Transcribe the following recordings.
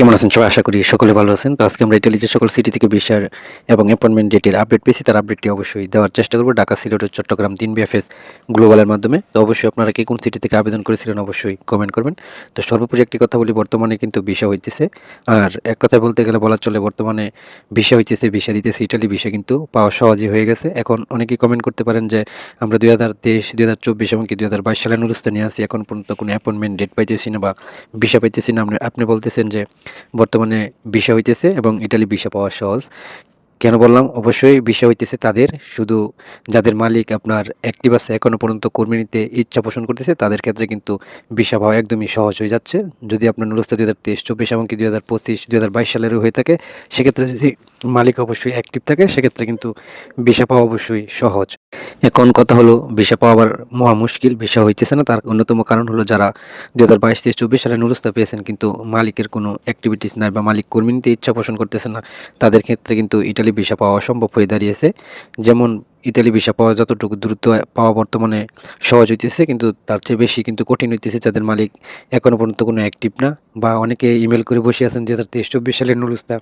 কেমন আছেন সবাই? আশা করি সকলে ভালো আছেন। তো আজকে আমরা ইটালি যে সকল সিটি থেকে ভিসার এবং অ্যাপয়েন্টমেন্ট ডেটের আপডেট পেয়েছি, তার আপডেটটি অবশ্যই দেওয়ার চেষ্টা করব। ঢাকা, সিলেট চট্টগ্রাম তিন বিএফএস গ্লোবালের মাধ্যমে। তো অবশ্যই আপনারা কে কোন সিটি থেকে আবেদন করেছিলেন অবশ্যই কমেন্ট করবেন। তো সর্বোপরি একটি কথা বলি, বর্তমানে কিন্তু ভিসা হইতেছে। আর এক কথায় বলতে গেলে বলা চলে, বর্তমানে ভিসা হইতেছে, ভিসা দিতেছে ইটালি ভিসা কিন্তু পাওয়া সহজই হয়ে গেছে। এখন অনেকেই কমেন্ট করতে পারেন যে, আমরা দুই হাজার তেইশ, দুই হাজার চব্বিশ এমনকি দুই হাজার বাইশ সালের নিয়ে আসি এখন পর্যন্ত কোনো অ্যাপয়েন্টমেন্ট ডেট পাইতেছি না বা ভিসা পাইতেছি না। আপনি বলতেছেন যে বর্তমানে ভিসা হইতেছে এবং ইটালি ভিসা পাওয়া সহজ। কেন বললাম? অবশ্যই ভিসা হইতেছে তাদের, শুধু যাদের মালিক আপনার অ্যাক্টিভ আছে এখনও পর্যন্ত কর্মী নিতে ইচ্ছা পোষণ করতেছে, তাদের ক্ষেত্রে কিন্তু ভিসা পাওয়া একদমই সহজ হয়ে যাচ্ছে। যদি আপনার নুরস্তা দুই হাজার তেইশ, চব্বিশ এমনকি দুই হাজার পঁচিশ, দুই হাজার বাইশ সালেরও হয়ে থাকে, সেক্ষেত্রে যদি মালিক অবশ্যই অ্যাক্টিভ থাকে, সেক্ষেত্রে কিন্তু ভিসা পাওয়া অবশ্যই সহজ। এখন কথা হলো ভিসা পাওয়ার মহা মুশকিল ভিসা হইতেছে না। তার অন্যতম কারণ হলো যারা দুই হাজার বাইশ, তেইশ, চব্বিশ সালে নুরস্তা পেয়েছেন, কিন্তু মালিকের কোনো অ্যাক্টিভিটিস নাই বা মালিক কর্মী নিতে ইচ্ছা পোষণ করতেছে না, তাদের ক্ষেত্রে কিন্তু ইটালি ভিসা পাওয়া অসম্ভব হয়ে দাঁড়িয়েছে যেমন ইতালি ভিসা পাওয়া যতটুকু দ্রুত পাওয়া বর্তমানে সহজ হইতেছে, কিন্তু তার চেয়ে বেশি কিন্তু কঠিন হইতেছে যাদের মালিক এখনও পর্যন্ত কোনো অ্যাক্টিভ না। বা অনেকে ইমেল করে বসে আছেন দুই হাজার তেইশ চব্বিশ সালের নুরুস্তা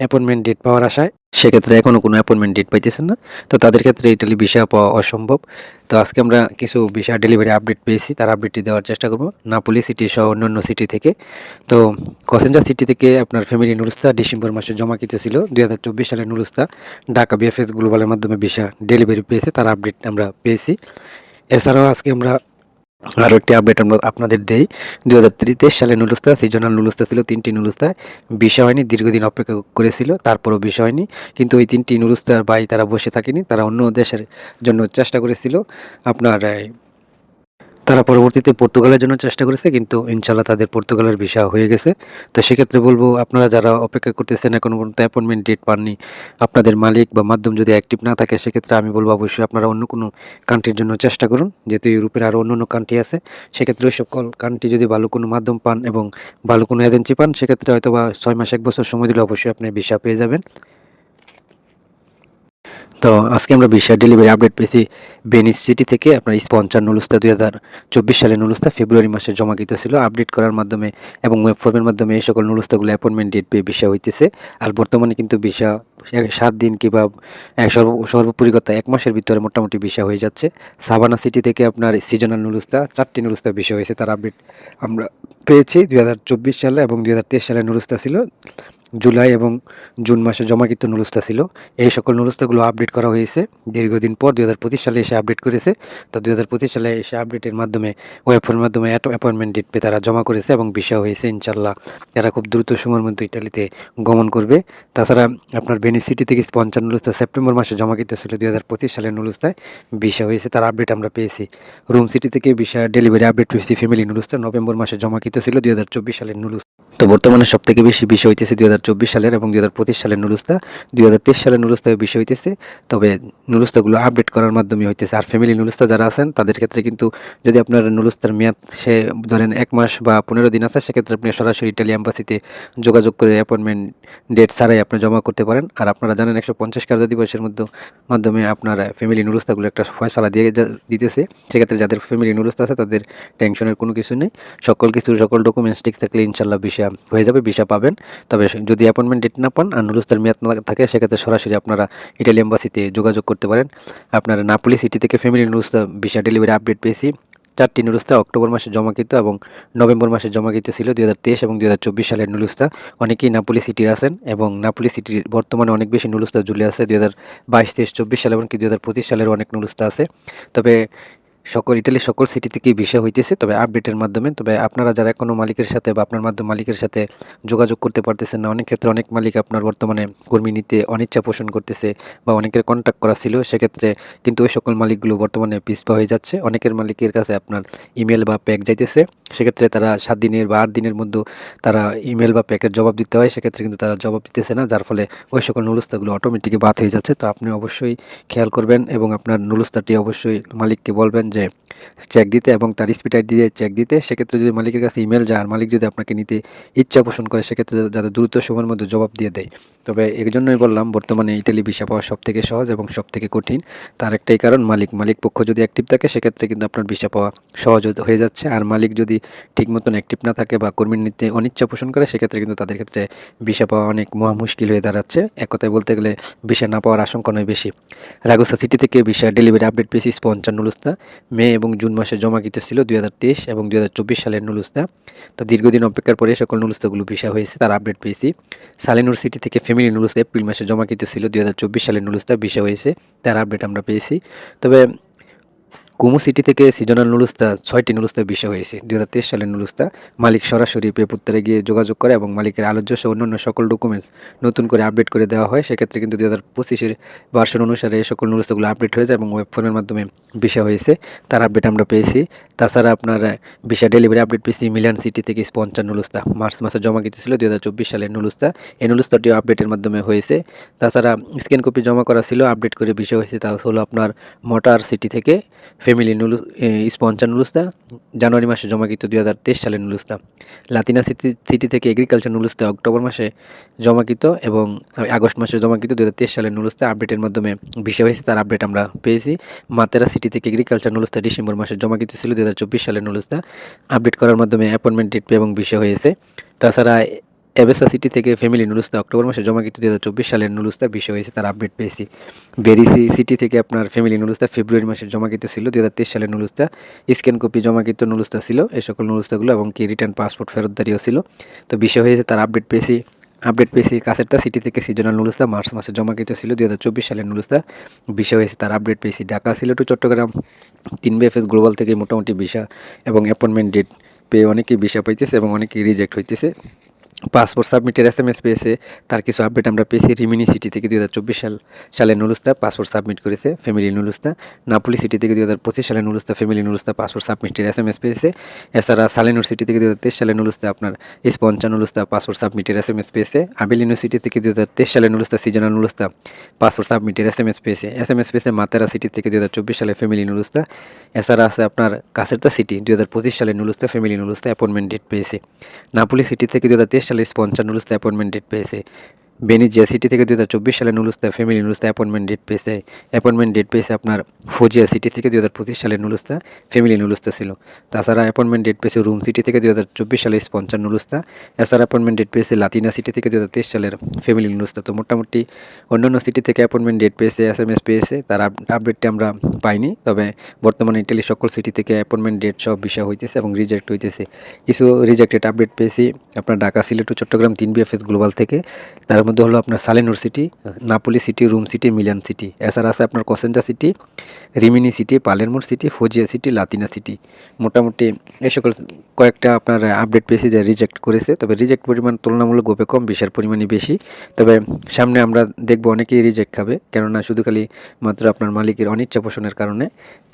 অ্যাপয়েন্টমেন্ট ডেট পাওয়ার আশায়। সেক্ষেত্রে এখনও কোনো অ্যাপয়েন্টমেন্ট ডেট পাইতেছেন না। তো তাদের ক্ষেত্রে ইটালি ভিসা পাওয়া অসম্ভব। তো আজকে আমরা কিছু ভিসা ডেলিভারি আপডেট পেয়েছি, তার আপডেটটি দেওয়ার চেষ্টা করব। নাপোলি সিটি সহ অন্যান্য সিটি থেকে। তো কসেঞ্জা সিটি থেকে আপনার ফ্যামিলি নুরুস্তা ডিসেম্বর মাসে জমাকৃত ছিল। দুই হাজার চব্বিশ সালের নুরুস্তা ঢাকা বিএফএস গ্লোবালের মাধ্যমে ভিসা ডেলিভারি পেয়েছে, তার আপডেট আমরা পেয়েছি। এছাড়াও আজকে আমরা আরও একটি আপডেট আমরা আপনাদের দেই। দু হাজার তেইশ সালে নুলুস্তা সিজনাল নুলুস্তা ছিল তিনটি নুলুস্তায় বিষয় হয়নি, দীর্ঘদিন অপেক্ষা করেছিল, তারপরও বিষয় হয়নি। কিন্তু ওই তিনটি নুলুস্তার বাই তারা বসে থাকেনি, তারা অন্য দেশের জন্য চেষ্টা করেছিল। আপনার তারা পরবর্তীতে পর্তুগালের জন্য চেষ্টা করেছে, কিন্তু ইনশাল্লাহ তাদের পর্তুগালের ভিসা হয়ে গেছে। তো সেক্ষেত্রে বলব, আপনারা যারা অপেক্ষা করতেছেন এখনও পর্যন্ত অ্যাপয়েন্টমেন্ট ডেট পাননি, আপনাদের মালিক বা মাধ্যম যদি অ্যাক্টিভ না থাকে, সেক্ষেত্রে আমি বলব অবশ্যই আপনারা অন্য কোনো কান্ট্রির জন্য চেষ্টা করুন, যেহেতু ইউরোপের আরও অন্য অন্য কান্ট্রি আছে। সেক্ষেত্রে ওই সকল কান্ট্রি যদি ভালো কোনো মাধ্যম পান এবং ভালো কোনো এজেন্সি পান, সেক্ষেত্রে হয়তো বা ছয় মাস, এক বছর সময় দিলে অবশ্যই আপনি ভিসা পেয়ে যাবেন। তো আজকে আমরা ভিসা ডেলিভারি আপডেট পেয়েছি। বেনিস সিটি থেকে আপনার স্পঞ্চার নুলুস্তা দুই হাজার চব্বিশ সালের নুলুস্তা ফেব্রুয়ারি মাসে জমা জমাকৃত ছিল আপডেট করার মাধ্যমে এবং ওয়েব ফর্মের মাধ্যমে এই সকল নুলুস্তাগুলো অ্যাপয়েন্টমেন্ট ডেট পেয়ে ভিসা হইতেছে। আর বর্তমানে কিন্তু ভিসা সাত দিন কিংবা সর্ব সর্বোপরি এক মাসের ভিতরে মোটামুটি ভিসা হয়ে যাচ্ছে। সাবানা সিটি থেকে আপনার সিজনাল নুলুস্তা, চারটি নুলুস্তা বিষয় হয়েছে, তার আপডেট আমরা পেয়েছি। দুই হাজার চব্বিশ সালে এবং দুই সালের নুলুস্তা ছিল। জুলাই এবং জুন মাসে জমাকৃত নুলুস্তা ছিল। এই সকল নুলুস্তাগুলো আপডেট করা হয়েছে। দীর্ঘদিন পর দুই হাজার পঁচিশ সালে এসে আপডেট করেছে। তো দুই হাজার পঁচিশ সালে এসে আপডেটের মাধ্যমে ওয়েবফোনের মাধ্যমে অ্যাপয়েন্টমেন্ট ডেট পেয়ে তারা জমা করেছে এবং ভিসা হয়েছে ইনশাল্লাহ এরা খুব দ্রুত সময়ের মধ্যে ইটালিতে গমন করবে। তাছাড়া আপনার বেনিস সিটি থেকে পঞ্চান্ন নুলুস্তা সেপ্টেম্বর মাসে জমাকৃত ছিল দুই হাজার পঁচিশ সালের নুলুস্তায় ভিসা হয়েছে, তার আপডেট আমরা পেয়েছি। রুম সিটি থেকে ভিসা ডেলিভারি আপডেট পেয়েছি ফ্যামিলি নুলুস্তা নভেম্বর মাসে জমাকৃত ছিল দুই হাজার চব্বিশ সালের নুলুস তো বর্তমানে সব থেকে বেশি বিষয় হইতেছে দুই হাজার সালের এবং দুই হাজার পঁচিশ সালের নুরুস্তা। দুই হাজার তেইশ সালের নুরুস্তায় বিষয় হইতেছে, তবে নুরুস্তাগুলো আপডেট করার মাধ্যমে হইতেছে। আর ফ্যামিলি নুরুস্তা যারা আছেন, তাদের ক্ষেত্রে কিন্তু যদি আপনার নুরুস্তার মেয়াদ সে ধরেন এক মাস বা পনেরো দিন আছে, সেক্ষেত্রে আপনি সরাসরি ইটালি অ্যাম্বাসিতে যোগাযোগ করে অ্যাপয়েন্টমেন্ট ডেট ছাড়াই আপনি জমা করতে পারেন। আর আপনারা জানেন একশো পঞ্চাশ কার্য দিবসের মধ্যে মাধ্যমে আপনার ফ্যামিলি নুরুস্তাগুলো একটা ফয়সালা দিয়ে দিতেছে। সেক্ষেত্রে যাদের ফ্যামিলি নুরুস্তা আছে, তাদের টেনশনের কোনো কিছু নেই। সকল কিছু, সকল ডকুমেন্টস ঠিক থাকলে ইনশাল্লাহ ভিসা হয়ে যাবে ভিসা পাবেন। তবে যদি অ্যাপয়েন্টমেন্ট ডেট না পান আর নুরুস্তার মেয়াদ না থাকে, সেক্ষেত্রে সরাসরি আপনারা ইটালি এম্বাসিতে যোগাযোগ করতে পারেন। আপনারা নাপুলি সিটি থেকে ফ্যামিলি নুরুস্তা ভিসা ডেলিভারি আপডেট পেয়েছি। চারটি নুরুস্তা অক্টোবর মাসে জমাকৃত এবং নভেম্বর মাসে জমাকৃত ছিল দুই হাজার তেইশ এবং দুই হাজার চব্বিশ সালের নুরুস্তা। অনেকেই নাপুলি সিটির আছেন এবং নাপুলি সিটির বর্তমানে অনেক বেশি নুরুস্তা ঝুলে আছে দুই হাজার বাইশ, তেইশ, চব্বিশ সাল এবং কি দুই হাজার পঁচিশ সালের অনেক নুরুস্তা আছে। তবে সকল ইতালির সকল সিটি থেকেই ভিসা হইতেছে। তবে আপডেটের মাধ্যমে, তবে আপনারা যারা কোনো মালিকের সাথে বা আপনার মাধ্যমে মালিকের সাথে যোগাযোগ করতে পারতেছেন না, অনেক ক্ষেত্রে অনেক মালিক আপনার বর্তমানে কর্মী নিতে অনিচ্ছা পোষণ করতেছে বা অনেকের কন্ট্যাক্ট করা ছিল। সেক্ষেত্রে কিন্তু ওই সকল মালিকগুলো বর্তমানে পিছপা হয়ে যাচ্ছে। অনেকের মালিকের কাছে আপনার ইমেল বা প্যাক যাইতেছে। সেক্ষেত্রে তারা সাত দিনের বা আট দিনের মধ্যে তারা ইমেল বা প্যাকের জবাব দিতে হয়। সেক্ষেত্রে কিন্তু তারা জবাব দিতেছে না, যার ফলে ওই সকল নুরুস্তাগুলো অটোমেটিকই বাদ হয়ে যাচ্ছে। তো আপনি অবশ্যই খেয়াল করবেন এবং আপনার নুরুস্তাটি অবশ্যই মালিককে বলবেন যে চেক দিতে এবং তার স্পিড দিয়ে চেক দিতে, সেক্ষেত্রে যদি মালিকের কাছে ইমেল যায়, আর মালিক যদি আপনাকে নিতে ইচ্ছা পোষণ করে, সেক্ষেত্রে যাতে দ্রুত সময়ের মধ্যে জবাব দিয়ে দেয়। তবে এর জন্যই বললাম, বর্তমানে ইটালি ভিসা পাওয়া সব থেকে সহজ এবং সব থেকে কঠিন। তার একটাই কারণ, মালিক। মালিক পক্ষ যদি অ্যাক্টিভ থাকে, সেক্ষেত্রে কিন্তু আপনার ভিসা পাওয়া সহজ হয়ে- যাচ্ছে। আর মালিক যদি ঠিক মতন অ্যাক্টিভ না থাকে বা কর্মীর নিতে অনিচ্ছা পোষণ করে, সেক্ষেত্রে কিন্তু তাদের ক্ষেত্রে ভিসা পাওয়া অনেক মহা মুশকিল হয়ে দাঁড়াচ্ছে। এক কথায় বলতে গেলে, ভিসা না পাওয়ার আশঙ্কা নয় বেশি। রাগুসা সিটি থেকে ভিসা ডেলিভারি আপডেট পেয়েছি, পঞ্চান্ন নুলুস্তা মে এবং জুন মাসে জমাকৃত ছিল দুই হাজার তেইশ এবং দুই হাজার চব্বিশ সালের নুলুস্তা। তো দীর্ঘদিন অপেক্ষার পরে সকল নুলুস্তাগুলো ভিসা হয়েছে, তার আপডেট পেয়েছি। সালেনুর সিটি থেকে ফ্যামিলি নুলুস্তা এপ্রিল মাসে জমাকৃত ছিল দুই হাজার চব্বিশ সালের নুলুস্তা ভিসা হয়েছে, তার আপডেট আমরা পেয়েছি। তবে কুমু সিটি থেকে সিজনাল নুলুস্তা ছয়টি নুলুস্তা বিষয় হয়েছে। দু হাজার তেইশ সালের নুলুস্তা মালিক সরাসরি পেপুত্তরে গিয়ে যোগাযোগ করে এবং মালিকের আলোচ্য সহ অন্যান্য সকল ডকুমেন্টস নতুন করে আপডেট করে দেওয়া হয়। সেক্ষেত্রে কিন্তু দু হাজার পঁচিশের ভার্সন অনুসারে এই সকল নুলুস্তাগুলো আপডেট হয়ে যায় এবং ওয়েব ফোনের মাধ্যমে বিষয় হয়েছে। তার আপডেট আমরা পেয়েছি। তাছাড়া আপনার বিষয় ডেলিভারি আপডেট পেয়েছি মিলান সিটি থেকে পঞ্চান্ন নুলুস্তা। মার্চ মাসে জমা ছিল দু হাজার চব্বিশ সালের নুলুস্তা। এই নুলুস্তাটিও আপডেটের মাধ্যমে হয়েছে। তাছাড়া স্ক্যান কপি জমা করা ছিল আপডেট করে বিষয় হয়েছে, তা হলো আপনার মোটার সিটি থেকে ফ্যামিলি নুলু স্পঞ্চার নুলুস্তা, জানুয়ারি মাসে জমাকৃত দুই হাজার তেইশ সালের নুলুস্তা। লাতিনা সিটি সিটি থেকে এগ্রিকালচার নুলুস্তা অক্টোবর মাসে জমাকৃত এবং আগস্ট মাসে জমাকৃত দুই হাজার তেইশ সালের নুলুস্তা। আপডেটের মাধ্যমে বিষয় হয়েছে, তার আপডেট আমরা পেয়েছি। মাতেরা সিটি থেকে এগ্রিকালচার নুলুস্তা ডিসেম্বর মাসে জমাকৃত ছিল দুই হাজার চব্বিশ সালের নুলুস্তা। আপডেট করার মাধ্যমে অ্যাপয়েন্টমেন্ট ডেট এবং বিষয় হয়েছে। তাছাড়া এবেসা সিটি থেকে ফ্যামিলি নুলুস্তা অক্টোবর মাসে জমাকৃত দু হাজার চব্বিশ সালের নুলুস্তা বিষয় হয়েছে, তার আপডেট পেয়েছি। বেরিসি সিটি থেকে আপনার ফ্যামিলি নুলুস্তা ফেব্রুয়ারি মাসে জমাকৃত ছিল দু হাজার তেইশ সালের নুলুস্তা স্ক্যান কপি জমাকৃত নুলুস্তা ছিল, এই সকল নুলুস্তাগুলো এবং কি রিটার্ন পাসপোর্ট ফেরতদারিও ছিল। তো বিষয় হয়েছে, তার আপডেট পেয়েছি আপডেট পেয়েছি কাছেরটা সিটি থেকে সিজনাল নুলুস্তা মার্চ মাসে জমাকৃত ছিল দু হাজার চব্বিশ সালের নুলুস্তা বিষয় হয়েছে, তার আপডেট পেয়েছি, ঢাকা সিলেট ও চট্টগ্রাম। তিন বিএফএস গ্লোবাল থেকে মোটামুটি ভিসা এবং অ্যাপয়েন্টমেন্ট ডেট পেয়ে অনেকেই ভিসা পাইতেছে এবং অনেকেই রিজেক্ট হইতেছে। পাসপোর্ট সাবমিটের এস এম এস পেয়েছে। তার কিছু আপডেট আমরা পেয়েছি। রিমিনি সিটি থেকে দুই হাজার চব্বিশ সাল সালে নুলুস্তা পাসপোর্ট সাবমিট করেছে ফ্যামিলি নুলুস্তা। নাপুলি সিটি থেকে দুই হাজার পঁচিশ সালে নুলুস্তা, ফ্যামিলি নুলুস্তা পাসপোর্ট সাবমিটের এস এম এস পেয়েছে। এছাড়া সালেনুর সিটি থেকে দুই হাজার তেইশ সালে নুলুস্তা আপনার স্পঞ্চা নুলুস্তা পাসপোর্ট সাবমিটের এস এম এস পেয়েছে। আবিল ইউনিভার্সিটি থেকে দুই হাজার তেইশ সালে নুলুস্তা সিজনাল নুলুস্তা পাসপোর্ট সাবমিটের এস এম এস পেয়েছে। এস এম এস পেয়েছে মাতেরা সিটি থেকে দুই হাজার চব্বিশ সালে ফ্যামিলি নুলুস্তা। এছাড়া আছে আপনার কাছেরতা সিটি দুই হাজার পঁচিশ সালে নুলুস্তা, ফ্যামিলি নুলুস্তা অ্যাপয়েন্টমেন্ট ডেট পেয়েছে। নাপুলি সিটি থেকে দুই হাজার তেইশ সালে স্পঞ্চা নুলুস্তা অ্যাপয়েন্টমেন্ট ডেট বেনিজিয়া সিটি থেকে দু হাজার চব্বিশ সালে নুলুস্তা ফ্যামিলি নুলুস্তা অ্যাপয়েন্টমেন্ট ডেট পেয়েছে। অ্যাপয়েন্টমেন্ট ডেট পেয়েছে আপনার ফজিয়া সিটি থেকে দু হাজার পঁচিশ সালে নুলুস্তা ফ্যামিলি নুলুস্তা ছিল। তাছাড়া অ্যাপয়েন্টমেন্ট ডেট পেয়েছে রুম সিটি থেকে দু হাজার চব্বিশ সালে স্পঞ্চার নুলুস্তা এছাড়া অ্যাপয়েন্টমেন্ট ডেট পেয়েছে লাতিনা সিটি থেকে দু হাজার তেইশ সালের ফ্যামিলি নুলুস্তা তো মোটামুটি অন্যান্য সিটি থেকে অ্যাপয়েন্টমেন্ট ডেট পেয়েছে, এস এম এস পেয়েছে, তার আপডেটটি আমরা পাইনি। তবে বর্তমানে ইটালি সকল সিটি থেকে অ্যাপয়েন্টমেন্ট ডেট সব বিষয় হইতেছে এবং রিজেক্ট হইতেছে। কিছু রিজেক্টেড আপডেট পেয়েছি। আপনার ঢাকা, সিলেট ও চট্টগ্রাম তিন বিএফএস গ্লোবাল থেকে। তার মধ্যে হলো আপনার Salerno city Napoli city Rome city Milan city এছাড়া আছে আপনার Cosenza city Rimini city পালেরমোর city Foggia city Latina city মোটামুটি এ সকল কয়েকটা আপনার আপডেট পেয়েছি যে রিজেক্ট করেছে। তবে রিজেক্ট পরিমাণ তুলনামূলক তুলনামূলকভাবে কম, বিশার পরিমাণই বেশি। তবে সামনে আমরা দেখব অনেকেই রিজেক্ট খাবে। কেননা শুধু খালি মাত্র আপনার মালিকের অনিচ্ছা পোষণের কারণে।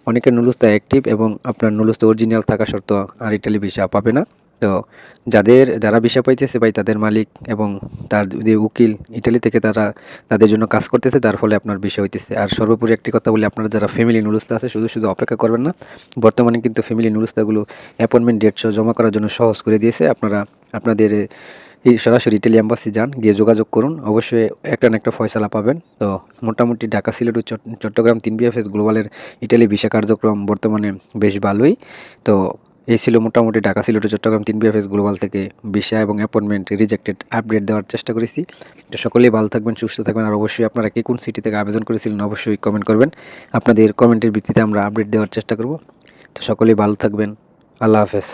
অনেকের নুলুস্তা অ্যাক্টিভ এবং আপনার নুলুস্তা অরিজিনাল থাকা সত্ত্বেও আর ইটালি ভিসা পাবে না। তো যাদের, যারা ভিসা পাইতেছে ভাই, তাদের মালিক এবং তার যদি উকিল ইটালি থেকে তারা তাদের জন্য কাজ করতেছে, যার ফলে আপনার বিষয় হইতেছে। আর সর্বোপরি একটি কথা বলি, আপনারা যারা ফ্যামিলি নুলুস্তা আছে, শুধু শুধু অপেক্ষা করবেন না, বর্তমানে কিন্তু ফ্যামিলি নুলুস্তাগুলো অ্যাপয়েন্টমেন্ট ডেট জমা করার জন্য সহজ করে দিয়েছে। আপনারা, আপনাদের সরাসরি ইটালি অ্যাম্বাসি যান, গিয়ে যোগাযোগ করুন, অবশ্যই একটা না একটা ফয়সালা পাবেন। তো মোটামুটি ঢাকা, সিলেট ও চট- চট্টগ্রাম তিন বিএফএস গ্লোবালের ইটালি ভিসা কার্যক্রম বর্তমানে বেশ ভালোই। তো এই ছিল মোটামুটি ঢাকা, সিলেট চট্টগ্রাম তিন বিএফএস গ্লোবাল থেকে বিষয় এবং অ্যাপয়েন্টমেন্ট রিজেক্টেড আপডেট দেওয়ার চেষ্টা করেছি। তো সকলেই ভালো থাকবেন, সুস্থ থাকবেন আর অবশ্যই আপনারা কে কোন সিটি থেকে আবেদন করেছিলেন অবশ্যই কমেন্ট করবেন। আপনাদের কমেন্টের ভিত্তিতে আমরা আপডেট দেওয়ার চেষ্টা করব। তো সকলেই ভালো থাকবেন, আল্লাহ হাফেজ।